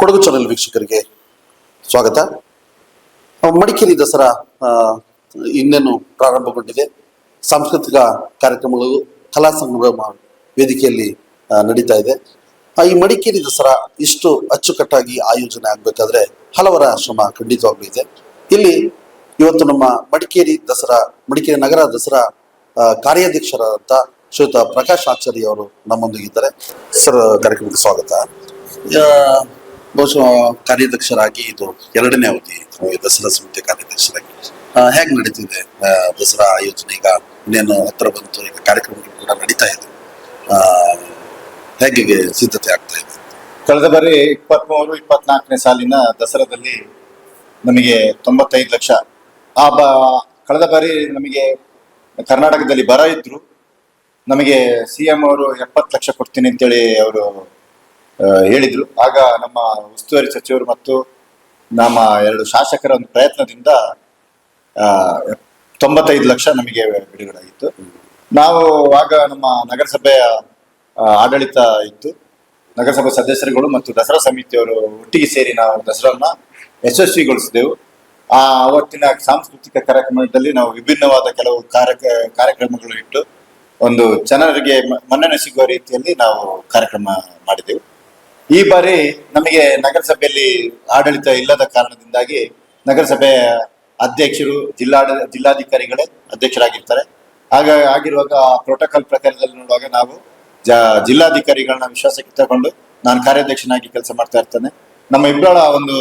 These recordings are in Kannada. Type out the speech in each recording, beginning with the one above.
ಕೊಡಗು ಚಾನೆಲ್ ವೀಕ್ಷಕರಿಗೆ ಸ್ವಾಗತ. ಮಡಿಕೇರಿ ದಸರಾ ಇನ್ನೇನು ಪ್ರಾರಂಭಗೊಂಡಿದೆ. ಸಾಂಸ್ಕೃತಿಕ ಕಾರ್ಯಕ್ರಮಗಳು, ಕಲಾ ಸಂಗಮ ವೇದಿಕೆಯಲ್ಲಿ ನಡೀತಾ ಇದೆ. ಈ ಮಡಿಕೇರಿ ದಸರಾ ಇಷ್ಟು ಅಚ್ಚುಕಟ್ಟಾಗಿ ಆಯೋಜನೆ ಆಗಬೇಕಾದ್ರೆ ಹಲವರ ಶ್ರಮ ಖಂಡಿತವಾಗ್ಲೂ ಇದೆ. ಇಲ್ಲಿ ಇವತ್ತು ನಮ್ಮ ಮಡಿಕೇರಿ ದಸರಾ, ಮಡಿಕೇರಿ ನಗರ ದಸರಾ ಕಾರ್ಯಾಧ್ಯಕ್ಷರಾದಂಥ ಶ್ರೀಯುತ ಪ್ರಕಾಶ್ ಆಚಾರ್ಯ ಅವರು ನಮ್ಮೊಂದಿಗಿದ್ದಾರೆ. ಸರ್, ಕಾರ್ಯಕ್ರಮಕ್ಕೆ ಸ್ವಾಗತ. ಬಹುಶಃ ಕಾರ್ಯಾಧ್ಯಕ್ಷರಾಗಿ ಇದು ಎರಡನೇ ಅವಧಿ ದಸರಾ ಸಮಿತಿ ಕಾರ್ಯಾಧ್ಯಕ್ಷರಾಗಿ ಹೇಗ್ ನಡೀತಿದೆ ದಸರಾ ಆಯೋಜನೆ? ಈಗ ಇನ್ನೇನು ಹತ್ರ ಬಂತು, ಈಗ ಕಾರ್ಯಕ್ರಮಗಳು ಕೂಡ ನಡೀತಾ ಇದೆ. ಹೇಗೆ ಸಿದ್ಧತೆ ಆಗ್ತಾ ಇದೆ? ಕಳೆದ ಬಾರಿ ಇಪ್ಪತ್ಮೂರು, ಇಪ್ಪತ್ನಾಲ್ಕನೇ ಸಾಲಿನ ದಸರಾದಲ್ಲಿ ನಮಗೆ ತೊಂಬತ್ತೈದು ಲಕ್ಷ. ಆ, ಬ, ಕಳೆದ ಬಾರಿ ನಮಗೆ ಕರ್ನಾಟಕದಲ್ಲಿ ಬರ ಇದ್ರು. ನಮಗೆ ಸಿ ಎಂ ಅವರು ಎಪ್ಪತ್ತು ಲಕ್ಷ ಕೊಡ್ತೀನಿ ಅಂತೇಳಿ ಅವರು ಹೇಳಿದ್ರು. ಆಗ ನಮ್ಮ ಉಸ್ತುವಾರಿ ಸಚಿವರು ಮತ್ತು ನಮ್ಮ ಎರಡು ಶಾಸಕರ ಒಂದು ಪ್ರಯತ್ನದಿಂದ ತೊಂಬತ್ತೈದು ಲಕ್ಷ ನಮಗೆ ಬಿಡುಗಡೆಯಾಗಿತ್ತು. ನಾವು ಆಗ ನಮ್ಮ ನಗರಸಭೆಯ ಆಡಳಿತ ಇತ್ತು. ನಗರಸಭೆ ಸದಸ್ಯರುಗಳು ಮತ್ತು ದಸರಾ ಸಮಿತಿಯವರು ಒಟ್ಟಿಗೆ ಸೇರಿ ನಾವು ದಸರಾನ ಯಶಸ್ವಿಗೊಳಿಸಿದೆವು. ಆ ಅವತ್ತಿನ ಸಾಂಸ್ಕೃತಿಕ ಕಾರ್ಯಕ್ರಮದಲ್ಲಿ ನಾವು ವಿಭಿನ್ನವಾದ ಕೆಲವು ಕಾರ್ಯ ಕಾರ್ಯಕ್ರಮಗಳು ಇಟ್ಟು, ಒಂದು ಜನರಿಗೆ ಮನ್ನಣೆ ಸಿಗುವ ರೀತಿಯಲ್ಲಿ ನಾವು ಕಾರ್ಯಕ್ರಮ ಮಾಡಿದೆವು. ಈ ಬಾರಿ ನಮಗೆ ನಗರಸಭೆಯಲ್ಲಿ ಆಡಳಿತ ಇಲ್ಲದ ಕಾರಣದಿಂದಾಗಿ ನಗರಸಭೆಯ ಅಧ್ಯಕ್ಷರು ಜಿಲ್ಲಾಡ, ಜಿಲ್ಲಾಧಿಕಾರಿಗಳೇ ಅಧ್ಯಕ್ಷರಾಗಿರ್ತಾರೆ. ಆಗ, ಆಗಿರುವಾಗ ಪ್ರೋಟೋಕಾಲ್ ಪ್ರಕಾರದಲ್ಲಿ ನೋಡುವಾಗ ನಾವು ಜ, ಜಿಲ್ಲಾಧಿಕಾರಿಗಳನ್ನ ವಿಶ್ವಾಸಕ್ಕೆ ತಗೊಂಡು ನಾನು ಕಾರ್ಯಾಧ್ಯಕ್ಷನಾಗಿ ಕೆಲಸ ಮಾಡ್ತಾ ಇರ್ತೇನೆ. ನಮ್ಮ ಇಬ್ಬರ ಒಂದು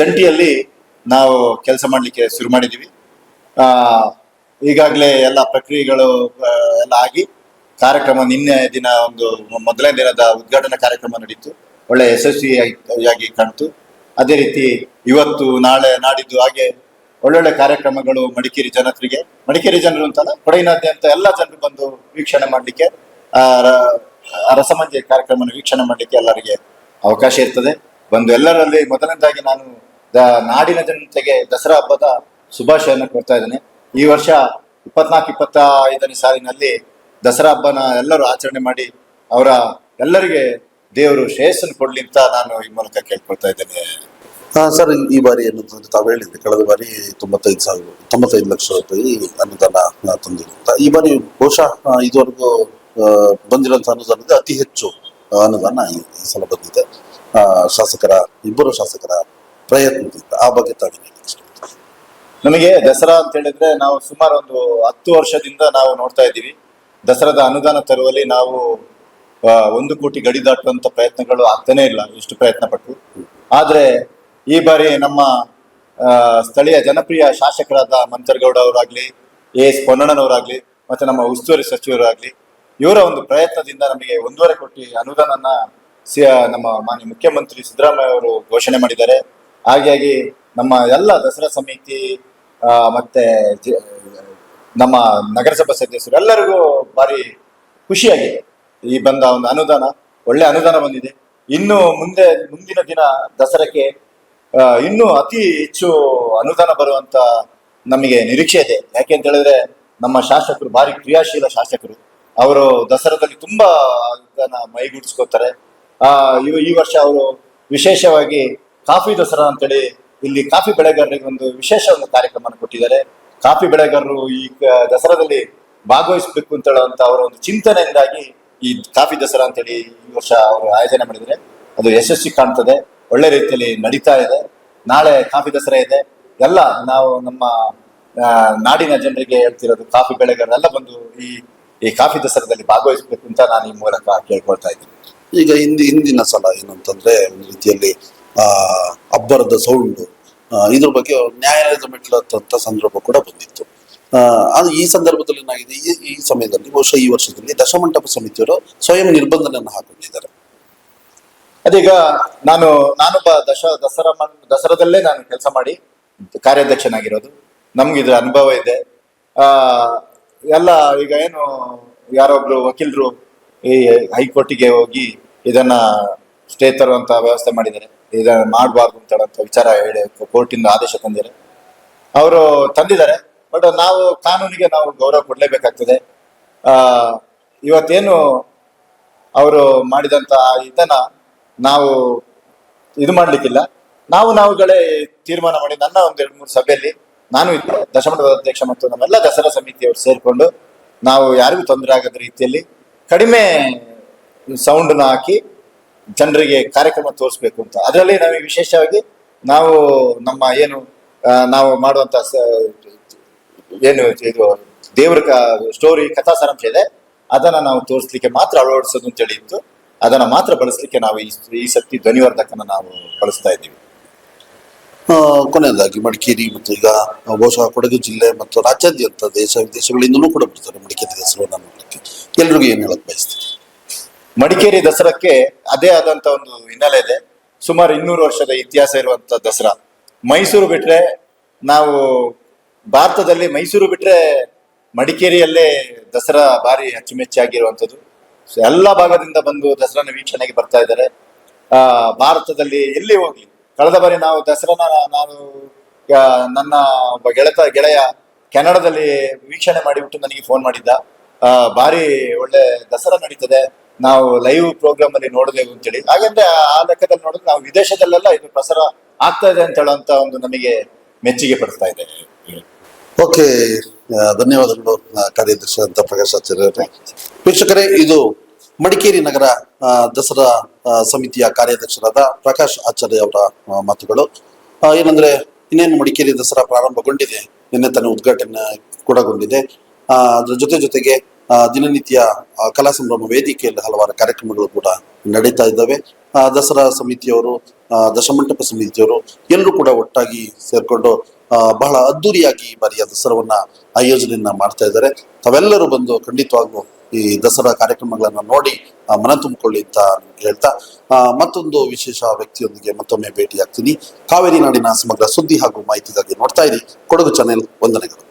ಜಂಟಿಯಲ್ಲಿ ನಾವು ಕೆಲಸ ಮಾಡಲಿಕ್ಕೆ ಶುರು ಮಾಡಿದ್ದೀವಿ. ಈಗಾಗಲೇ ಎಲ್ಲ ಪ್ರಕ್ರಿಯೆಗಳು ಎಲ್ಲ ಆಗಿ ಕಾರ್ಯಕ್ರಮ ನಿನ್ನೆ ದಿನ ಒಂದು ಮೊದಲನೇ ದಿನದ ಉದ್ಘಾಟನಾ ಕಾರ್ಯಕ್ರಮ ನಡೀತು. ಒಳ್ಳೆ ಯಶಸ್ವಿಯಾಗಿ ಕಾಣ್ತು. ಅದೇ ರೀತಿ ಇವತ್ತು ನಾಳೆ ನಾಡಿದ್ದು ಹಾಗೆ ಒಳ್ಳೊಳ್ಳೆ ಕಾರ್ಯಕ್ರಮಗಳು ಮಡಿಕೇರಿ ಜನರಿಗೆ ಮಡಿಕೇರಿ ಜನರು ಅಂತಲ್ಲ, ಕೊಡಗಿನಾದ್ಯಂತ ಎಲ್ಲ ಜನರು ಬಂದು ವೀಕ್ಷಣೆ ಮಾಡಲಿಕ್ಕೆ ರಸಮಂಜೆ ಕಾರ್ಯಕ್ರಮ ವೀಕ್ಷಣೆ ಮಾಡಲಿಕ್ಕೆ ಎಲ್ಲರಿಗೆ ಅವಕಾಶ ಇರ್ತದೆ. ಬಂದು ಎಲ್ಲರಲ್ಲಿ ಮೊದಲನೇದಾಗಿ ನಾನು ನಾಡಿನ ಜನತೆಗೆ ದಸರಾ ಹಬ್ಬದ ಶುಭಾಶಯವನ್ನು ಕೊಡ್ತಾ ಇದ್ದೇನೆ. ಈ ವರ್ಷ ಇಪ್ಪತ್ನಾಲ್ಕು ಇಪ್ಪತ್ತ ಐದನೇ ಸಾಲಿನಲ್ಲಿ ದಸರಾ ಹಬ್ಬನ ಎಲ್ಲರೂ ಆಚರಣೆ ಮಾಡಿ ಅವರ ಎಲ್ಲರಿಗೆ ದೇವರು ಶ್ರೇಯಸ್ಸನ್ನು ಕೊಡ್ಲಿ ಅಂತ ನಾನು ಈ ಮೂಲಕ ಕೇಳ್ಕೊಳ್ತಾ ಇದ್ದೇನೆ. ಹಾ ಸರ್ ಈ- ಬಾರಿ ಏನಂತಂದ್ರೆ ತಾವು ಹೇಳಿದ್ರಿ ಕಳೆದ ಬಾರಿ ತೊಂಬತ್ತೈದು ಸಾವಿರ ತೊಂಬತ್ತೈದು ಲಕ್ಷ ರೂಪಾಯಿ ಅನುದಾನ ಆ, ತಂದಿರು ಅಂತ. ಈ ಬಾರಿ ಬಹುಶಃ ಇದುವರೆಗೂ ಬಂದಿರುವಂತಹ ಅನುದಾನದ ಅತಿ ಹೆಚ್ಚು ಅನುದಾನ ಈ ಸಲ ಬಂದಿದೆ. ಆ, ಶಾಸಕರ ಇಬ್ಬರು ಶಾಸಕರ ಪ್ರಯತ್ನದಿಂದ ಆ ಬಗ್ಗೆ ತಾವು ನಮಗೆ ದಸರಾ ಅಂತ ಹೇಳಿದ್ರೆ ನಾವು ಸುಮಾರು ಒಂದು ಹತ್ತು ವರ್ಷದಿಂದ ನಾವು ನೋಡ್ತಾ ಇದ್ದೀವಿ. ದಸರಾದ ಅನುದಾನ ತರುವಲ್ಲಿ ನಾವು ಒಂದು ಕೋಟಿ ಗಡಿ ದಾಟುವಂತ ಪ್ರಯತ್ನಗಳು ಆಗ್ತಾನೆ ಇಲ್ಲ, ಇಷ್ಟು ಪ್ರಯತ್ನ ಪಟ್ಟು ಆದ್ರೆ ಈ ಬಾರಿ ನಮ್ಮ ಸ್ಥಳೀಯ ಜನಪ್ರಿಯ ಶಾಸಕರಾದ ಮಂಚರ್ಗೌಡ ಅವರಾಗ್ಲಿ, ಎ ಎಸ್ ಪೊನ್ನಣ್ಣನವರಾಗ್ಲಿ ಮತ್ತೆ ನಮ್ಮ ಉಸ್ತುವಾರಿ ಸಚಿವರಾಗ್ಲಿ, ಇವರ ಒಂದು ಪ್ರಯತ್ನದಿಂದ ನಮಗೆ ಒಂದೂವರೆ ಕೋಟಿ ಅನುದಾನನ ಸಿ ನಮ್ಮ ಮಾನ್ಯ ಮುಖ್ಯಮಂತ್ರಿ ಸಿದ್ದರಾಮಯ್ಯ ಅವರು ಘೋಷಣೆ ಮಾಡಿದ್ದಾರೆ. ಹಾಗಾಗಿ ನಮ್ಮ ಎಲ್ಲ ದಸರಾ ಸಮಿತಿ ಮತ್ತೆ ನಮ್ಮ ನಗರಸಭಾ ಸದಸ್ಯರು ಎಲ್ಲರಿಗೂ ಭಾರಿ ಖುಷಿಯಾಗಿದೆ. ಈ ಬಂದ ಒಂದು ಅನುದಾನ, ಒಳ್ಳೆ ಅನುದಾನ ಬಂದಿದೆ. ಇನ್ನು ಮುಂದೆ, ಮುಂದಿನ ದಿನ ದಸರಾಕ್ಕೆ ಇನ್ನೂ ಅತಿ ಹೆಚ್ಚು ಅನುದಾನ ಬರುವಂತ ನಮಗೆ ನಿರೀಕ್ಷೆ ಇದೆ. ಯಾಕೆ ಅಂತ ಹೇಳಿದ್ರೆ, ನಮ್ಮ ಶಾಸಕರು, ಭಾರಿ ಕ್ರಿಯಾಶೀಲ ಶಾಸಕರು. ಅವರು ದಸರಾದಲ್ಲಿ ತುಂಬಾ ಅನುದಾನ ಮೈಗೂಡಿಸ್ಕೋತಾರೆ ಆ, ಈ ವರ್ಷ ಅವರು ವಿಶೇಷವಾಗಿ ಕಾಫಿ ದಸರಾ ಅಂತೇಳಿ ಇಲ್ಲಿ ಕಾಫಿ ಬೆಳೆಗಾರರಿಗೆ ಒಂದು ವಿಶೇಷ ಒಂದು ಕಾರ್ಯಕ್ರಮ ಕೊಟ್ಟಿದ್ದಾರೆ. ಕಾಫಿ ಬೆಳೆಗಾರರು ಈ ದಸರಾದಲ್ಲಿ ಭಾಗವಹಿಸಬೇಕು ಅಂತ ಹೇಳುವಂತ ಅವರ ಒಂದು ಚಿಂತನೆಯಿಂದಾಗಿ ಈ ಕಾಫಿ ದಸರಾ ಅಂತೇಳಿ ಈ ವರ್ಷ ಅವರು ಆಯೋಜನೆ ಮಾಡಿದರೆ ಅದು ಯಶಸ್ವಿ ಕಾಣ್ತದೆ, ಒಳ್ಳೆ ರೀತಿಯಲ್ಲಿ ನಡೀತಾ ಇದೆ. ನಾಳೆ ಕಾಫಿ ದಸರಾ ಇದೆ. ಎಲ್ಲ ನಾವು ನಮ್ಮ ನಾಡಿನ ಜನರಿಗೆ ಹೇಳ್ತಿರೋದು ಕಾಫಿ ಬೆಳೆಗಾರರೆಲ್ಲ ಬಂದು ಈ ಈ ಕಾಫಿ ದಸರಾದಲ್ಲಿ ಭಾಗವಹಿಸಬೇಕು ಅಂತ ನಾನು ಈ ಮೂಲಕ ಕೇಳ್ಕೊಳ್ತಾ ಇದ್ದೀನಿ. ಈಗ ಹಿಂದಿ, ಹಿಂದಿನ ಸಲ ಏನಂತಂದ್ರೆ ಒಂದು ರೀತಿಯಲ್ಲಿ ಅಬ್ಬರದ ಸೌಂಡು ಇದ್ರ ಬಗ್ಗೆ ನ್ಯಾಯಾಲಯದ ಮೆಟ್ಲತ್ತಂತ ಸಂದರ್ಭ ಕೂಡ ಬಂದಿತ್ತು. ಆ, ಅದು ಈ ಸಂದರ್ಭದಲ್ಲಿ ಏನಾಗಿದೆ? ಈ ಈ ಸಮಯದಲ್ಲಿ ಬಹುಶಃ ಈ ವರ್ಷದಲ್ಲಿ ದಶಮಂಟಪ ಸಮಿತಿಯವರು ಸ್ವಯಂ ನಿರ್ಬಂಧನೆಯನ್ನು ಹಾಕೊಂಡಿದ್ದಾರೆ. ಅದೀಗ ನಾನು ನಾನೊಬ್ಬ ದಶ ದಸರಾ ದಸರಾದಲ್ಲೇ ನಾನು ಕೆಲಸ ಮಾಡಿ ಕಾರ್ಯಾಧ್ಯಕ್ಷನಾಗಿರೋದು. ನಮ್ಗೆ ಇದ್ರ ಅನುಭವ ಇದೆ. ಆ ಎಲ್ಲ ಈಗ ಏನು ಯಾರೊಬ್ರು ವಕೀಲರು ಈ ಹೈಕೋರ್ಟಿಗೆ ಹೋಗಿ ಇದನ್ನ ಸ್ಟೇ ತರುವಂತ ವ್ಯವಸ್ಥೆ ಮಾಡಿದ್ದಾರೆ. ಇದನ್ನ ಮಾಡಬಾರ್ದು ಅಂತ ವಿಚಾರ ಹೇಳಿ ಕೋರ್ಟಿಂದ ಆದೇಶ ತಂದಿದ್ದಾರೆ. ಅವರು ತಂದಿದ್ದಾರೆ, ಬಟ್ ನಾವು ಕಾನೂನಿಗೆ ನಾವು ಗೌರವ ಕೊಡಲೇಬೇಕಾಗ್ತದೆ. ಇವತ್ತೇನು ಅವರು ಮಾಡಿದಂತ ಇದನ್ನ ನಾವು ಇದು ಮಾಡ್ಲಿಕ್ಕಿಲ್ಲ. ನಾವು ನಾವುಗಳೇ ತೀರ್ಮಾನ ಮಾಡಿ ನನ್ನ ಒಂದು ಎರಡು ಮೂರು ಸಭೆಯಲ್ಲಿ ನಾನು ಇದ್ದೆ ದಶಮಠದ ಅಧ್ಯಕ್ಷ ಮತ್ತು ನಮ್ಮೆಲ್ಲ ದಸರಾ ಸಮಿತಿಯವರು ಸೇರಿಕೊಂಡು ನಾವು ಯಾರಿಗೂ ತೊಂದರೆ ಆಗದ ರೀತಿಯಲ್ಲಿ ಕಡಿಮೆ ಸೌಂಡ್ನ ಹಾಕಿ ಜನರಿಗೆ ಕಾರ್ಯಕ್ರಮ ತೋರಿಸ್ಬೇಕು ಅಂತ. ಅದರಲ್ಲಿ ನಮಗೆ ವಿಶೇಷವಾಗಿ ನಾವು ನಮ್ಮ ಏನು ನಾವು ಮಾಡುವಂತ ಏನು ಇದು, ದೇವ್ರ ಸ್ಟೋರಿ ಕಥಾ ಸಾರಾಂಶ ಇದೆ, ಅದನ್ನ ನಾವು ತೋರಿಸ್ಲಿಕ್ಕೆ ಮಾತ್ರ ಅಳವಡಿಸೋದು ಅಂತೇಳಿ ಇತ್ತು. ಅದನ್ನ ಮಾತ್ರ ಬಳಸಲಿಕ್ಕೆ ನಾವು ಈ ಸತಿ ಧ್ವನಿವರ್ಧಕನ ನಾವು ಬಳಸ್ತಾ ಇದ್ದೀವಿ. ಕೊನೆಯದಾಗಿ ಮಡಿಕೇರಿ ಮತ್ತು ಈಗ ಬಹುಶಃ ಕೊಡಗು ಜಿಲ್ಲೆ ಮತ್ತು ರಾಜ್ಯಾದ್ಯಂತ ದೇಶ ವಿದೇಶಗಳಿಂದಲೂ ಕೂಡ ಬರ್ತಾರೆ ಮಡಿಕೇರಿ ಹೆಸರು ನೋಡಲಿಕ್ಕೆ. ಎಲ್ರಿಗೂ ಏನು ಹೇಳಕ್ ಬಯಸ್ತೀನಿ ಮಡಿಕೇರಿ ದಸರಾಕ್ಕೆ ಅದೇ ಆದಂತ ಒಂದು ಹಿನ್ನೆಲೆ ಇದೆ. ಸುಮಾರು ಇನ್ನೂರು ವರ್ಷದ ಇತಿಹಾಸ ಇರುವಂತ ದಸರಾ. ಮೈಸೂರು ಬಿಟ್ರೆ ನಾವು ಭಾರತದಲ್ಲಿ ಮೈಸೂರು ಬಿಟ್ರೆ ಮಡಿಕೇರಿಯಲ್ಲೇ ದಸರಾ ಭಾರಿ ಅಚ್ಚುಮೆಚ್ಚಾಗಿರುವಂಥದ್ದು. ಎಲ್ಲ ಭಾಗದಿಂದ ಬಂದು ದಸರಾನ ವೀಕ್ಷಣೆಗೆ ಬರ್ತಾ ಇದ್ದಾರೆ. ಆ, ಭಾರತದಲ್ಲಿ ಎಲ್ಲಿ ಹೋಗ್ಲಿ? ಕಳೆದ ಬಾರಿ ನಾವು ದಸರಾನ ನಾನು ನನ್ನ ಒಬ್ಬ ಗೆಳತ, ಗೆಳೆಯ ಕೆನಡಾದಲ್ಲಿ ವೀಕ್ಷಣೆ ಮಾಡಿಬಿಟ್ಟು ನನಗೆ ಫೋನ್ ಮಾಡಿದ್ದ. ಭಾರಿ ಒಳ್ಳೆ ದಸರಾ ನಡೀತದೆ. ನಾವು ಲೈವ್ ಪ್ರೋಗ್ರಾಮ್ ಅಲ್ಲಿ ನೋಡಬೇಕು ಅಂತೇಳಿ. ಹಾಗಂದ್ರೆ ಆ ಲೆಕ್ಕದಲ್ಲಿ ನೋಡಿದ್ರೆ ನಾವು ವಿದೇಶದಲ್ಲೆಲ್ಲ ಇದು ಪ್ರಸಾರ ಆಗ್ತಾ ಇದೆ ಅಂತ ಹೇಳುವಂತ ಒಂದು ನಮಗೆ ಮೆಚ್ಚುಗೆ ಪಡ್ತಾ ಇದೆ. ಓಕೆ ಧನ್ಯವಾದಗಳು ಕಾರ್ಯದರ್ಶಿ ಅಂತ ಪ್ರಕಾಶ್ ಆಚಾರ್ಯ. ವೀಕ್ಷಕರೇ, ಇದು ಮಡಿಕೇರಿ ನಗರ ದಸರಾ ಸಮಿತಿಯ ಕಾರ್ಯಾಧ್ಯಕ್ಷರಾದ ಪ್ರಕಾಶ್ ಆಚಾರ್ಯ ಅವರ ಮಾತುಗಳು. ಏನಂದ್ರೆ, ಇನ್ನೇನು ಮಡಿಕೇರಿ ದಸರಾ ಪ್ರಾರಂಭಗೊಂಡಿದೆ. ನಿನ್ನೆ ತಾನೇ ಉದ್ಘಾಟನೆ ಕೂಡಗೊಂಡಿದೆ. ಅದ್ರ ಜೊತೆ ಜೊತೆಗೆ ದಿನನಿತ್ಯ ಕಲಾ ಸಂಭ್ರಮ ವೇದಿಕೆಯಲ್ಲಿ ಹಲವಾರು ಕಾರ್ಯಕ್ರಮಗಳು ಕೂಡ ನಡೀತಾ ಇದ್ದಾವೆ. ದಸರಾ ಸಮಿತಿಯವರು ದಶಮಂಟಪ ಸಮಿತಿಯವರು ಎಲ್ಲರೂ ಕೂಡ ಒಟ್ಟಾಗಿ ಸೇರ್ಕೊಂಡು ಬಹಳ ಅದ್ದೂರಿಯಾಗಿ ಈ ಬಾರಿಯ ದಸರಾವನ್ನ ಆಯೋಜನೆಯನ್ನ ಮಾಡ್ತಾ ಇದ್ದಾರೆ. ತಾವೆಲ್ಲರೂ ಬಂದು ಖಂಡಿತವಾಗ್ಲೂ ಈ ದಸರಾ ಕಾರ್ಯಕ್ರಮಗಳನ್ನ ನೋಡಿ ಮನ ತುಂಬಿಕೊಳ್ಳಿ ಅಂತ ಹೇಳ್ತಾ ಮತ್ತೊಂದು ವಿಶೇಷ ವ್ಯಕ್ತಿಯೊಂದಿಗೆ ಮತ್ತೊಮ್ಮೆ ಭೇಟಿ ಆಗ್ತೀನಿ ಕಾವೇರಿ ನಾಡಿನ ಸಮಗ್ರ ಸುದ್ದಿ ಹಾಗೂ ಮಾಹಿತಿಗಾಗಿ ನೋಡ್ತಾ ಇರಿ. ಕೊಡಗು ಚಾನೆಲ್ ವಂದನೆಗಳು.